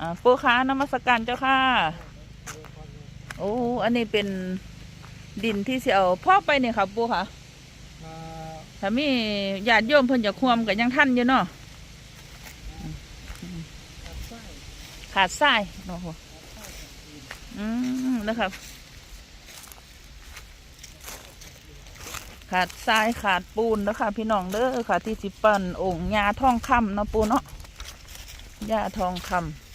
อ่าปูค้านมัสการเจ้าค่ะ โอ้ อันนี้เป็นดินที่เสิเอาพ่อไปเนี่ยค่ะปูค่ะอ่าถ้ามีญาติโยมเพิ่นจะควมกันยังท่านอยู่เนาะขาดทรายโอ้โหอืมนะครับ ขาดทรายขาดปูนนะคะพี่น้องเด้อค่ะที่สิปันองค์ยาทองคำเนาะปูเนาะยาทองคำ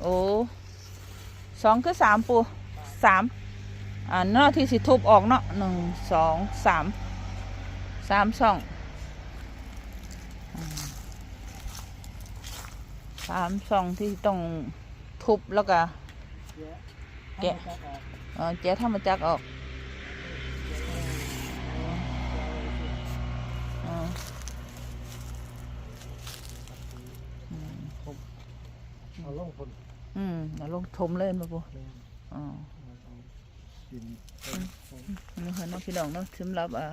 โอ้สองคือสามปูสามอ่านาะที่สิทุบออกเนาะหนึ่งสองสามสามสองสามสองที่ต้องทุบแล้วก็แกะแกะให้มันออกเออแจ๊ทำมาจากออก อืมเดี๋ยวลงทมเลยมาปูแม่นอ๋อเอาเอาดินเป็นผมนี่ค่ะน้องพี่น้องเนาะสำหรับอ่า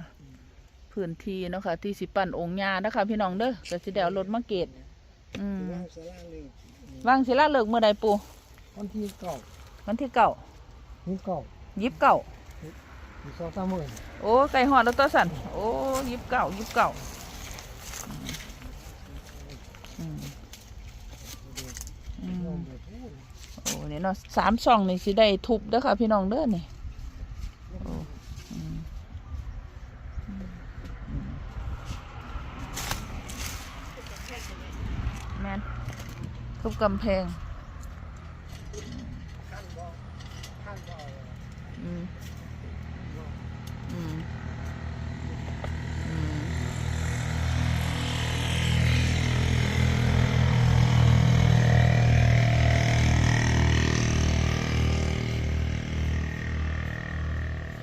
พื้นที่เนาะค่ะที่สิปั่นองค์ยานะคะพี่น้องเด้อก็สิเดี๋ยวรถมาเกตอืมว่างสลาเลยวางศิลาเลิกเมื่อใดปูวันที่เก่าวันที่เก้านี่เก่ายิบเก้าอีกสองสามหมื่นโอ้ไก่หอดแล้วตัวสันโอ้ยิบเก้ายิบเก้าอืมอืมลงไปพูด โอ้เนี่ยเนาะสามช่องนี่สิได้ทุบเด้อค่ะ พี่น้องเด้อนี่โอ้แมนทุบกำแพงอืมอืมอืม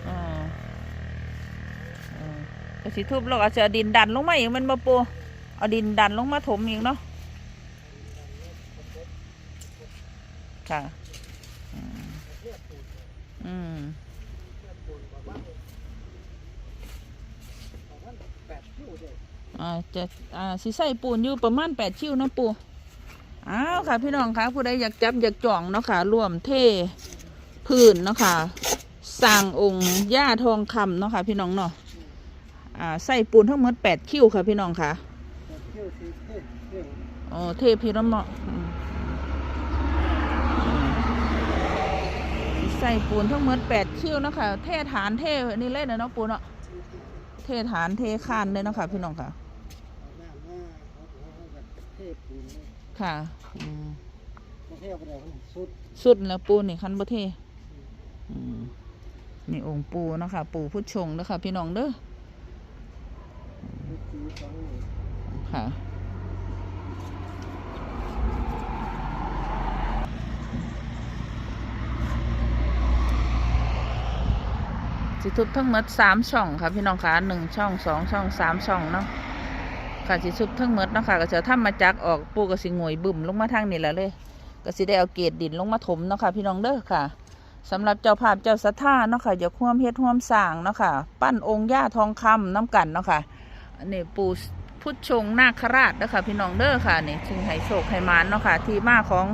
อ่าอ่า ก็สิทุบแล้วอาจจะเอดินดันลงมาอีกมันมาปูเอาดินดันลงมาถมอีกเนาะค่ะอืมอืมประมาณแปดคิ้วเลยอ่าจะอ่าสิใส่ปูนอยู่ประมาณแปดชิ้วนะปูอ้าวค่ะ พี่น้องคะผู้ใดอยากจับอยากจ่องเนาะค่ะร่วมเทพื้นเนาะค่ะสร้างองค์ย่าทองคำเนาะค่ะพี่น้องเนาะ อ่าใส่ปูนทั้งหมดแปดคิ้วค่ะพี่น้องค่ะแปดคิ้วสี่เทศเทศอ๋อเทพี่น้องเนาะใส่ปูนทั้งหมดแปดคิ้วนะคะเทฐานเทนี่เลยนะเนาะปูเนาะเทฐานเทคานเลยนะคะพี่น้องค่ะค่ะสุดแล้วปูนี่คันบ่เทอืมนี่องค์ปูนะคะ ปูพุทชงนะคะพี่น้องเด้อ สุดสีสองหมื่น ค่ะสิทุบทั้งหมดสามช่องค่ะพี่น้องคะหนึ่งช่องสองช่องสามช่องเนาะค่ะสิทุบทั้งหมดเนาะค่ะก็จะทำมาจากออกปูก็สิงวยบึ่มลงมาทางนี่แหละเลยก็สิได้เอาเกศดินลงมาถมเนาะค่ะพี่น้องเด้อค่ะสำหรับเจ้าภาพเจ้าศรัทธาเนาะค่ะอย่าห่วมเฮ็ดห่วมสร้างเนาะค่ะ ปั้นองค์ย่าทองคำน้ำกันเนาะค่ะ นนี้ปูพุทธชงนาคราชนะคะพี่น้องเด้อค่ะนี่ชิงไห้โศกไห้มานเนาะค่ะ ที่มาของ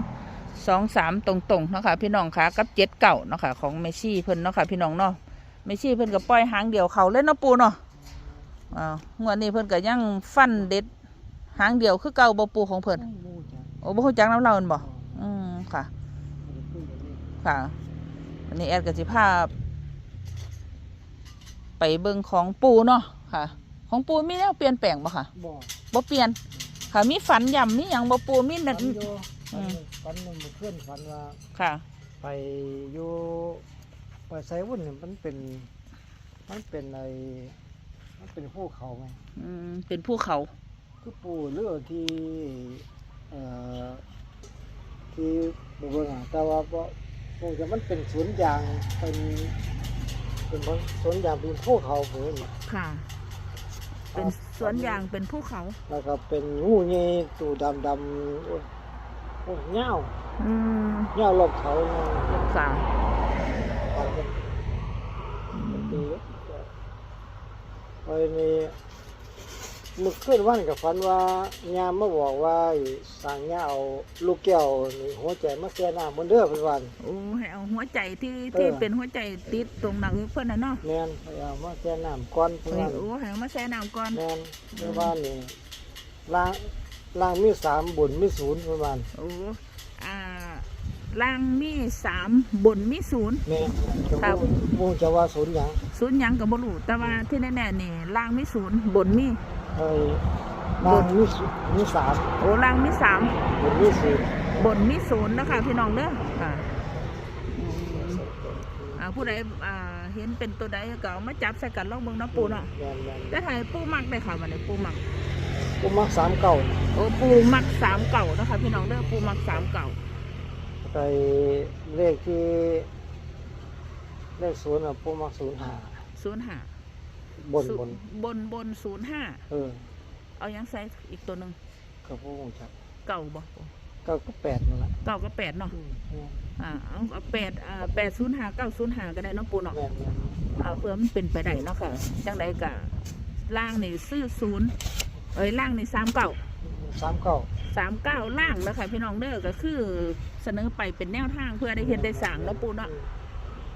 สองสามตรงๆเนาะค่ะพี่น้องค่ะกับเจ็ดเก่าเนาะค่ะของเมชี่เพิ่นเนาะค่ะพี่น้องเนาะเมชี่เพิ่นก็ปล่อยหางเดียวเขาเล่นเนาะปูเนาะอ่างวดนี้เพิ่นก็ยังฟันเด็ดหางเดียวคือเก่าบ่ปูของเพิ่นต้องมูจ้ะโอ้บ่ฮู้จักน้ำเล่าแม่นบ่อืมค่ะ ค่ะอันนี้แอดกับสิภาพ ไปเบิ่งของปูเนาะค่ะ ของปูมีแนวเปลี่ยนแปลงบ่ค่ะบ่บ่เปลี่ยน ค่ะ มีฝันย่ำมีหยังบ่ปูมีฝันั่นนอยู่อืมฝันหนึ่งมันเคลื่อนฝันว่าค่ะ ไปอยู่ไปไซวุ่นเนี่ยมันเป็น มันเป็นไอมันเป็นภูเขาไงอืมเป็นภูเขา คือปูเรือที่เอ่อที่บุเบิงอะแต่ว่าบ่คงจะมันเป็นสวนยางเป็นเป็นสวนยางเป็นภูเขาเหมือน ค่ะ เป็นสวนยางเป็นภูเขาแล้วก็เป็นงูเงี้ตัวดำดำโอ้ยโอ้ยเงาอืมเงารอบเขาเงาค่ะไปกันอืมปีไปนี่ มึกขึ้นวันกับฝันว่ายามมาบอกว่าสั่งยาเอาลูกแก้วนี่หัวใจมาแก่น้ำบนเด้อเป็นวัน โอ้ให้เอาหัวใจที่เออที่เป็นหัวใจติดตรงหนังเพิ่นน่ะเนาะแมนไปเอามาแก่น้ำก่อนเป็นเอ้ยวันโอ้ให้เอามาแช่น้ำก่อน แมนเมื่อวานนี่ล่างล่างมีสามบุญมีศูนย์ประมาณโอ้อ่าล่างมีสามบนมีศูนย์ แม่นจะครับมูจะว่าศูนย์หยังศูนย์หยังกับบรูแต่ว่าที่แน่ๆนี่ล่างมีศูนย์บนมี ไอ้ล่างมีศูมีสามโอ้ล่างมีสามบุญมีศูนย์บนมีศูนย์นะคะพี่น้องเด้อค่ะอืมอ่าผู้ใดอ่าเห็นเป็นตัวใดก็เอามาจับใส่กันลองเบิ่งเนาะปูเนาะแมนแมนแต่ถ่ายปูมักได้ค่ะวันนี้ปูมักกูมักสามเก่าโอ้ปูมักสามเก่านะคะพี่น้องเด้อปูมักสามเก่าไปเลขที่เลขศูนย์อะกูมักศูนย์หาศูนย์ห้า บนบนบนบนศูนย์ห้าเออเอายังใส่อีกตัวหนึ่งกับพวกผมจับเก่าบ่เก้าก็แปดนั่นแหละเก่าก็แปดเนาะอืมแม่นอ่าเอาเอาแปดอ่าแปดศูนย์ห้าเก้าศูนย์ห้าก็ได้เนาะปูเนาะแม่นแม่นเอาเพื่อมันเป็นไปได้เนาะค่ะจังใดกะล่างนี่ซื้อศูนย์เอ้ยล่างนี่สามเก่าสามเก้าสามเก้าล่างนะคะพี่น้องเด้อก็คือเสนอไปเป็นแนวทางเพื่อได้เห็นได้สั่งเนาะปูเนาะ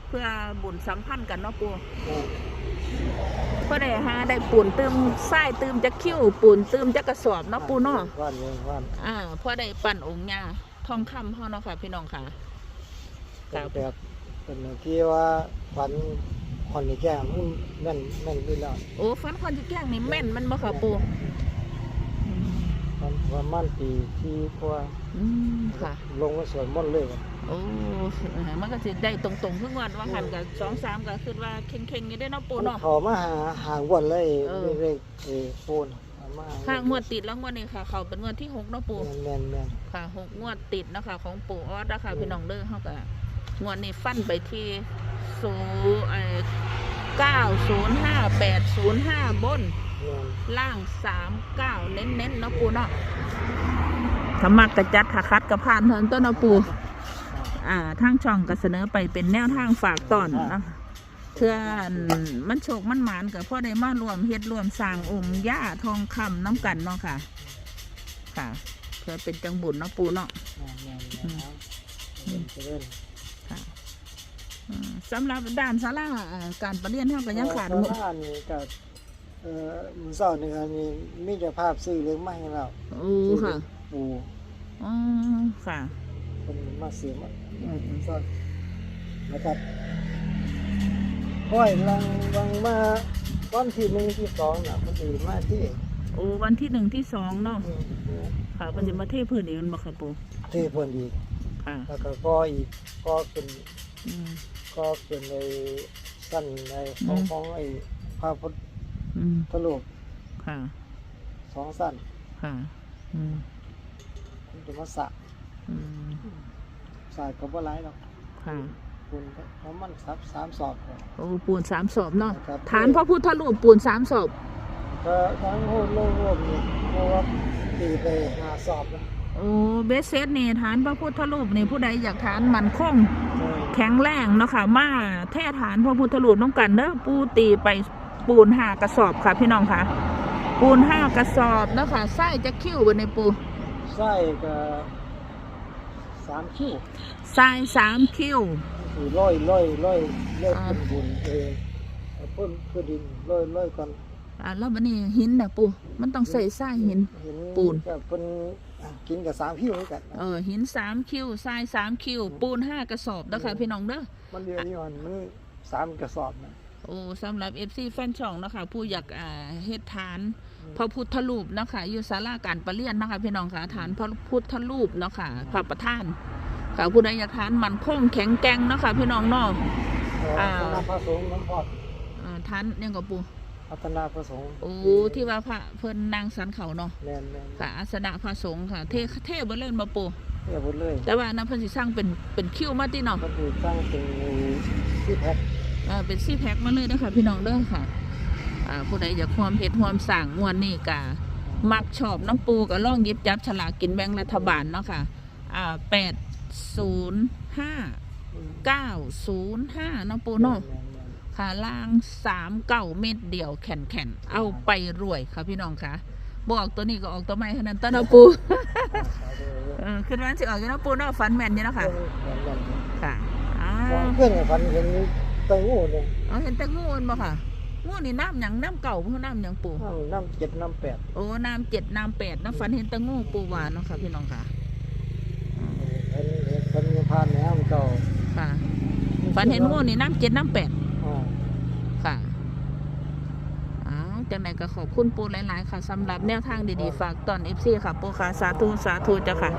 เพื่อบุญสัมพันธ์กันเนาะปูแม่นเพื่อได้หาได้ปูนเติมไส้เติมจะคิ้วปูนเติมจะกระสอบเนาะปูเนาะว่านเลยว่านอ่าเพื่อได้ปั่นองค์ยาทองคำเฮาเนาะค่ะ พี่น้องค่ะครับแบบเป็นที่ว่าฝันคอนนี่แก้มันแม่นแม่นด้วยแล้วโอ้ฟันคอนจะแกล้งนี่แม่นมันบ่ค่ะปูอืมมัน ประมาณปีที่กว่าอืมค่ะ ลงมาสวนมนต์เลยครับโอ้มันก็สิได้ตรงๆขึ้นวันว่าหันกับสองสามก็คือว่าเข่งๆอยู่ได้เนาะปูเนาะ เขามาหาหางวันเลยเออเลขเออโฟนเอามาค่ะงวดติดแล้วงวดนี้ค่ะ เขาเป็นงวดที่หกเนาะปู แม่นแม่นแม่นค่ะหกงวดติดนะคะของปู่ออสนะคะพี่น้องเด้อเขาก็งวดนี้ฟันไปที่ศูนย์เก้าศูนย์ห้าแปดศูนย์ห้าบนแม่น ล่างสามเก้าเน้นเน้นๆเนาะปูเนาะถ้ามักกระจัดถ้าคัดกระพานเทินต้นเนาะปูอ่าทางช่องก็เสนอไปเป็นแนวทางฝากตอนนะเพื่อมันโชคมันหมานกับพ่อได้มารวมเฮ็ดรวมสร้างองค์ย่าทองคำน้ำกันเนาะค่ะ ค่ะ เพื่อเป็นจังบุญเนาะปูเนาะแม่นแม่นแม่นเอาเล่นเล่นค่ะอืมสำหรับด้านศาลาอ่าการประเรียนเท่ากันยังขาดเอหอมดตอนนั้นนี่ก็ เอ่อมือเศร้านี่ครับนี่มีเจ้าภาพซื้อเลี้ยงมาให้เราโอ้ค่ะปูอ๋อค่ะเป็นมาเสียมามือเศร้านะครับค่อยลังลังมาวันที่หนึ่งที่สองน่ะมันตื่นมาที่โอ้วันที่หนึ่งที่สองเนาะอืมค่ะเป็นสิมาเทพื้นอีกมันบ่ค่ะปูที่เพิ่นอีกค่ะแล้วก็ก็อีกก็เป็นอืมก็เป็นในสั้นในของอืมของไอ้พระพุท อืมธรูปค่ะ สองสั้นค่ะ อืมคุณจะมาสะอืมสายก็บ่หลายหรอกค่ะ คุณน้ำมันซับสามสอบก่อน โอ้ปูนสามศพเนาะครับ ฐานพระพุทธรูปปูนสามศพก็ทั้งโหดโลกรวมนี่เพราะว่าตีไปหาสอบนะโอ้เบสเซตนี่ฐานพระพุทธรูปนี่ผู้ใดอยากฐานมันคงเออแข็งแรงเนาะค่ะมาแท่ฐานพระพุทธรูปน้องกันเด้อปูตีไป ปูนห้ากระสอบค่ะพี่น้องค่ะ ปูนห้ากระสอบเนาะค่ะไส้จะคิ้วบนในปูไส้ก็สามคิ้วทรายสามคิ้วคือร้อยร้อยร้อยร้อยอ่าเป็นบุญเองเอาเพิ่มเพื่อดินร้อยร้อยก่อนอ่าแล้วบันนี้หินนะปูมันต้องใส่ทรายหินเห็นปูนก็เป็นอะกินกับสามคิ้วเหมือนกันเออหินสามคิ้วทรายสามคิ้วปูนห้ากระสอบเด้อค่ะพี่น้องเด้อมันเดียวนี่มันมันสามกระสอบนะ โอ้สำหรับเอฟซีแฟนช่องนะคะผู้อยากอ่าเฮ็ดฐานพระพุทธรูปเนาะคะอยู่ศาลาการประเรียนนะคะพี่น้องค่ะฐานพระพุทธรูปเนาะค่ะพระประธานค่ะผู้ใดอยากฐานมันคงแข็งแกร่งเนาะค่ะพี่น้องเนาะเอ่ออ่า พัฒนาพระสงฆ์น้ำพอดอ่าฐานยังกับปูพัฒนาพระสงฆ์โอ้ที่ว่าพระเพิ่นนางสันเขาเนาะแมนแมนค่ะอาสนะพระสงฆ์ค่ะ เทเทบ่เล่นมาปูเรียบหมดเลยแต่ว่านั้นเพิ่นสิสร้างเป็นเป็นคิ้วมาติเนาะก็คือสร้างเป็นที่แพ็คอ่า เป็นซี่แพ็คมาเลยนะคะพี่น้องเด้อค่ะอ่าผู้ใดอยากความเฮ็ดความสั่งงวดนี้กะมักชอบน้ำปูก็ล่องยิบจับฉลากกินแบงรัฐบาลเนาะค่ะอ่าแปดศูนย์ห้าเก้าศูนย์ห้าน้ำปูเนาะค่ะล่างสามเก้าเม็ดเดียวแข็นแข็นเอาไปรวยค่ะพี่น้องค่ะบอกตัวนี้ก็ออกตัวใหม่เท่านั้นต้นเอาปูเออขึ้นวันสิออกอยู่เนาะปูเนาะฟันแมนอยู่เนาะค่ะค่ะอ้ามอวงขึ้นกับพันเห็น ตะงูเนี่ยเอาเห็นแต่งูมันบ่ค่ะ งูนี่น้ำหยังน้ำเก่าเพื่อน้ำหยังปูน้ำน้ำเจ็ดน้ำแปดโอ้น้ำเจ็ดน้ำแปดน้ำฟันเห็นแต่งูปูหวานเนาะค่ะพี่น้องค่ะเห็นเห็นคนผ่านแนวเก่าค่ะฟันเห็นงูนี่น้ำเจ็ดน้ำแปดอ๋อค่ะอ้าวจังไหนก็ขอบคุณปูหลาย ๆ ค่ะสำหรับแนวทางดี ๆ ฝากตอนเอฟซีค่ะปูค่ะ สาธุ สาธุเจ้าค่ะ